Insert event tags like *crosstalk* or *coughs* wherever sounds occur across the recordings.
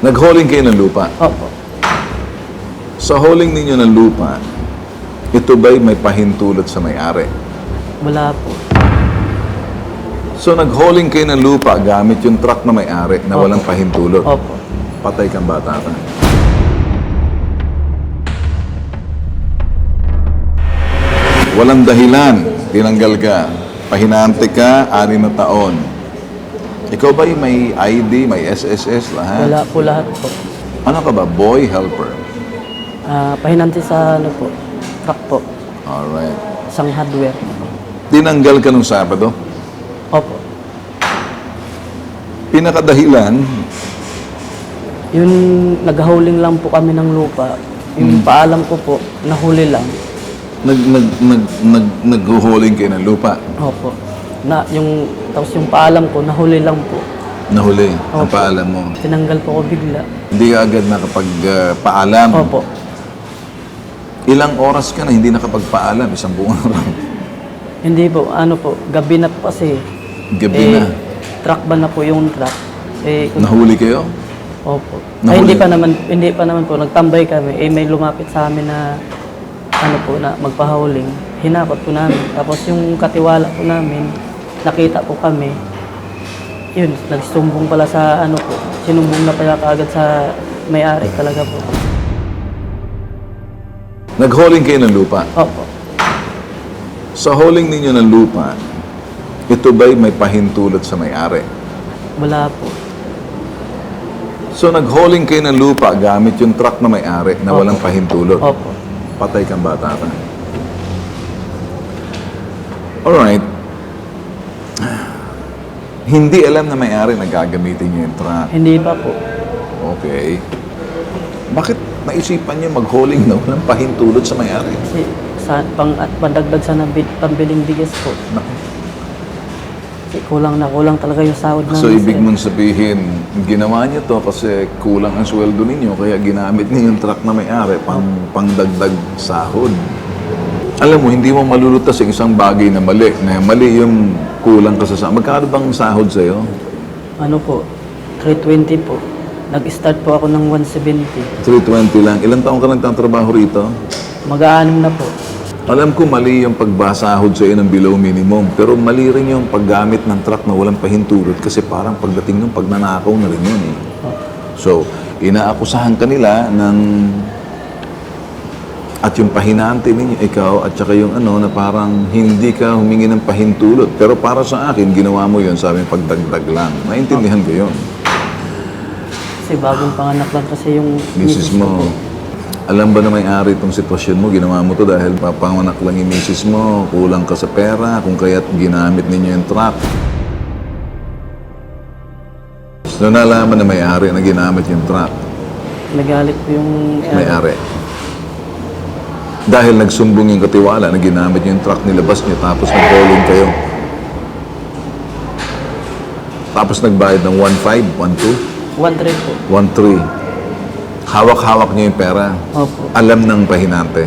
Nag-hauling kayo ng lupa. Opo. Sa hauling ninyo ng lupa, ito ba'y may pahintulot sa may-ari? Wala po. So nag-hauling kayo ng lupa gamit yung truck na may-ari na Opo. walang pahintulot. Opo. Patay kang bata ka. Walang dahilan, tinanggal ka. Pahinante ka, anim na taon. Ikaw ba'y may ID, may SSS, lahat? Wala po lahat po. Ano ka ba? Boy helper. Ah, pahinanti sa ano po, truck po, Alright. isang hardware. Tinanggal ka nung Sabado. Opo. Pinakadahilan, Yung naghahuling lang po kami ng lupa, yung paalam ko po, nahuli lang. nag, nag, nag, nag, nag-hauling kayo ng lupa. Opo. Na, yung, tapos yung paalam ko, nahuli lang po. Nahuli, ang Opo. paalam mo. Tinanggal po ko bigla. Hindi ka agad nakapag-paalam. Opo. Ilang oras ka na hindi nakapagpaalam? Isang buong *laughs* araw. Hindi po, ano po, gabi na po kasi. Gabi eh, na. Truck ba na po yung truck? Eh, kung- Nahuli kayo? Opo. Nahuli? Ay, hindi pa naman, hindi pa naman po, nagtambay kami. Eh, may lumapit sa amin na, ano po, na magpahuling. Hinakot po namin. Tapos yung katiwala po namin, nakita po kami. Yun, nagsumbong pala sa, ano po, sinumbong na pala kaagad sa may-ari talaga po. Nag-hauling kayo ng lupa. Opo. Sa hauling ninyo ng lupa, ito ba'y may pahintulot sa may-ari? Wala po. So nag-hauling kayo ng lupa gamit yung truck na may-ari na Opo. walang pahintulot. Opo. Patay kang bata ka. Alright. Hindi alam na may-ari na gagamitin niyo yung truck. Hindi pa po. Okay. Bakit naisipan niyo mag-hauling na walang pahintulot sa may-ari? Kasi sa, pang, at pandagdag sa nabi, pambiling bigas po. Naku. Kasi kulang na kulang talaga yung sahod namin. So, ibig sir. mong sabihin, ginawa niyo to kasi kulang ang sweldo ninyo, kaya ginamit niyo yung truck na may-ari pang, pangdagdag sahod. Alam mo, hindi mo malulutas yung isang bagay na mali. Na mali yung kulang ka sa sahod. Magkano bang sahod sa'yo? Ano po, 320 po. Nag-start po ako ng 170. 320 lang. Ilang taong ka nagtatrabaho rito? Mag-aanim na po. Alam ko mali yung pagbasahod sa ng below minimum, pero mali rin yung paggamit ng truck na walang pahintulot kasi parang pagdating ng pagnanakaw na rin yun eh. So, inaakusahan ka nila ng at yung pahinante ninyo, ikaw, at saka yung ano, na parang hindi ka humingi ng pahintulot. Pero para sa akin, ginawa mo yun, sabi pagdagdag lang. Naintindihan ko yun. Kasi bagong panganak lang kasi yung Misis mo, alam ba na may-ari itong sitwasyon mo? Ginawa mo to dahil papanganak lang yung misis mo, kulang ka sa pera, kung kaya't ginamit ninyo yung truck. So nalaman na may-ari na ginamit yung truck, Nagalit po yung... eh, may-ari. Dahil nagsumbong yung katiwala na ginamit yung truck, nilabas niyo, tapos nag-hauling kayo. Tapos nagbayad ng 1.5, 1.2, 1-3 po. 1.3. Hawak-hawak niyo yung pera. Opo. Alam ng pahinante.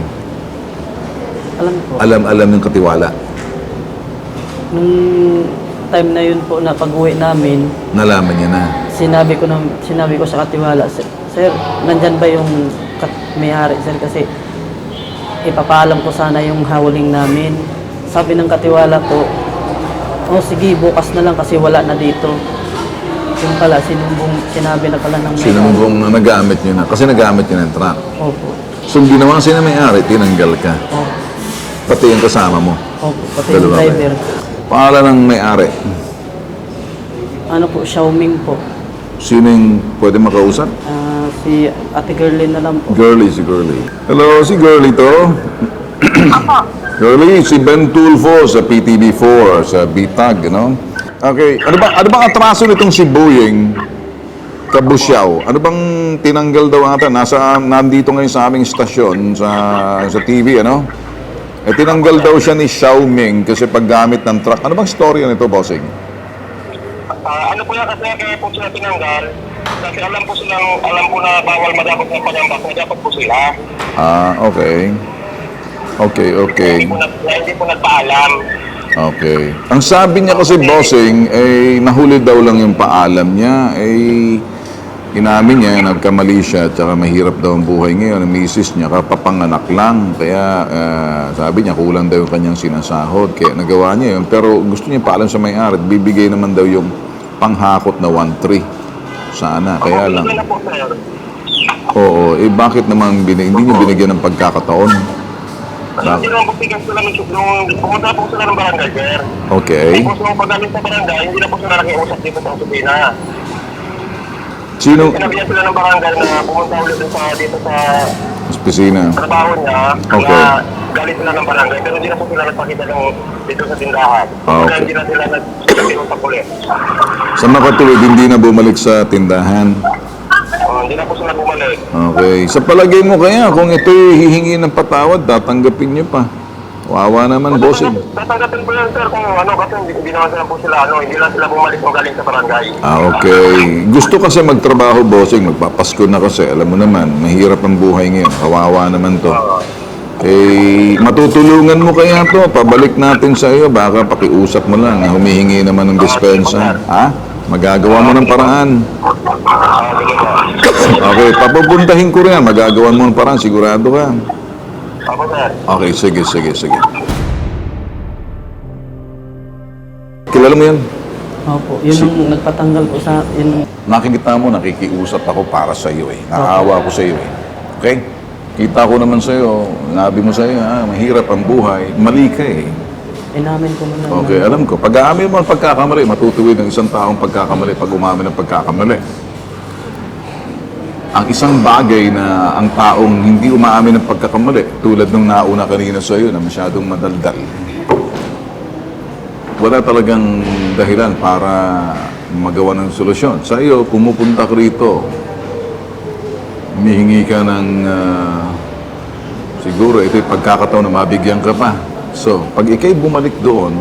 Alam po. Alam-alam ng katiwala. Nung time na yun po na pag-uwi namin, Nalaman niya na. sinabi ko, na, sinabi ko sa katiwala, Sir, sir nandyan ba yung kat- may-ari, sir? Kasi ipapaalam ko sana yung howling namin. Sabi ng katiwala ko, oh sige, bukas na lang kasi wala na dito. Yung pala, sinumbong, sinabi na pala ng may Sinumbong na nagamit niyo na. Kasi nagamit niyo na yung truck. Opo. So, ginawa siya na may-ari, tinanggal ka. Opo. Pati yung kasama mo. Opo. Pati yung Dalawa driver. Pangalan ng may-ari. Ano po, Xiaoming po. Sino yung pwede makausap? Ah, si Ate Gerlin na lang po. Girly, si Girly. Hello, si Girly to. *coughs* Girly, si Ben Tulfo sa PTV4, sa BTAG, no? Okay, ano ba ano bang atraso nitong si Boying Kabusyaw? Ano bang tinanggal daw ata? Nasa, nandito ngayon sa aming stasyon, sa, sa TV, ano? Eh, tinanggal daw siya ni Xiaoming kasi paggamit ng truck. Ano bang story nito, bossing? Ah, ano po yan kasi kaya po sila tinanggal kasi alam po silang alam po na bawal madakot ng pagambak na dapat po sila Ah, okay. Okay, okay. hindi po, nag, hindi po nagpaalam Okay. Ang sabi niya kasi bossing, eh, nahuli daw lang yung paalam niya. Eh, inamin niya, nagkamali siya, at saka mahirap daw ang buhay ngayon. Ang misis niya, kapapanganak lang. Kaya ah, sabi niya, kulang daw yung kanyang sinasahod. Kaya nagawa niya yun. Pero gusto niya paalam sa may-ari, bibigay naman daw yung panghakot na 1-3. Sana, kaya lang. Oo, eh bakit naman binig, hindi niyo binigyan ng pagkakataon? Hindi naman po bigyan sila ng nung pumunta po sila ng barangay, sir. Okay. Tapos nung pagdating sa barangay, hindi na po sila nakiusap dito sa opisina. Sino? Sinabihan sila ng barangay na pumunta ulit sa, dito sa Opisina. trabaho niya. Okay. Na galit sila ng barangay. Pero hindi na po sila nagpakita ng dito sa tindahan. Ah, Kaya okay. hindi na sila nagpakita ulit. Sa makatuwid, hindi na bumalik sa tindahan. Uh, hindi na po sila bumalik. Okay. Sa palagay mo kaya, kung ito'y hihingi ng patawad, tatanggapin niyo pa. Wawa naman, bossing. Tatanggapin po yan, sir, kung ano, kasi hindi, hindi naman sila po sila, ano, hindi lang sila bumalik kung galing sa barangay. Ah, okay. Gusto kasi magtrabaho, bossing. Magpapasko na kasi. Alam mo naman, mahirap ang buhay ngayon. Kawawa naman to. Eh, matutulungan mo kaya to. Pabalik natin sa iyo. Baka pakiusap mo lang na humihingi naman ng dispensa. Ha? Magagawa mo ng paraan. Ah. Okay, papupuntahin ko rin. Magagawa mo ng paraan. Sigurado ka. Ako, sir. Okay, sige, sige, sige. Kilala mo yan? Opo, yun yung nagpatanggal po sa, yun, Nakikita mo, nakikiusap ako para sa iyo eh. Nakaawa ako sa iyo eh. Okay? Kita ko naman sa iyo, nabi mo sa iyo, ah, mahirap ang buhay. Mali ka eh. inamin ko na Okay, alam ko. Pag aamin mo ang pagkakamali, matutuwid ng isang taong pagkakamali pag umamin ng pagkakamali. Ang isang bagay na ang taong hindi umaamin ng pagkakamali, tulad ng nauna kanina sa iyo na masyadong madaldal, wala talagang dahilan para magawa ng solusyon. Sa iyo, pumupunta ka rito, humihingi ka ng ah, siguro ito'y pagkakataon na mabigyan ka pa. So, pag ikay bumalik doon,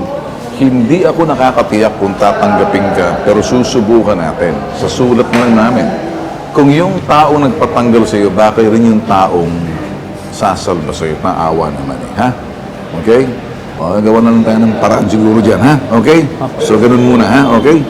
hindi ako nakakatiyak kung tatanggapin ka, pero susubukan natin. Sa sulat lang namin. Kung yung tao nagpatanggal sa iyo, baka rin yung taong sasalba sa iyo. Naawa naman eh, ha? Okay? O, gawa na lang tayo ng paraan siguro dyan, ha? Okay? So, ganun muna, ha? Okay?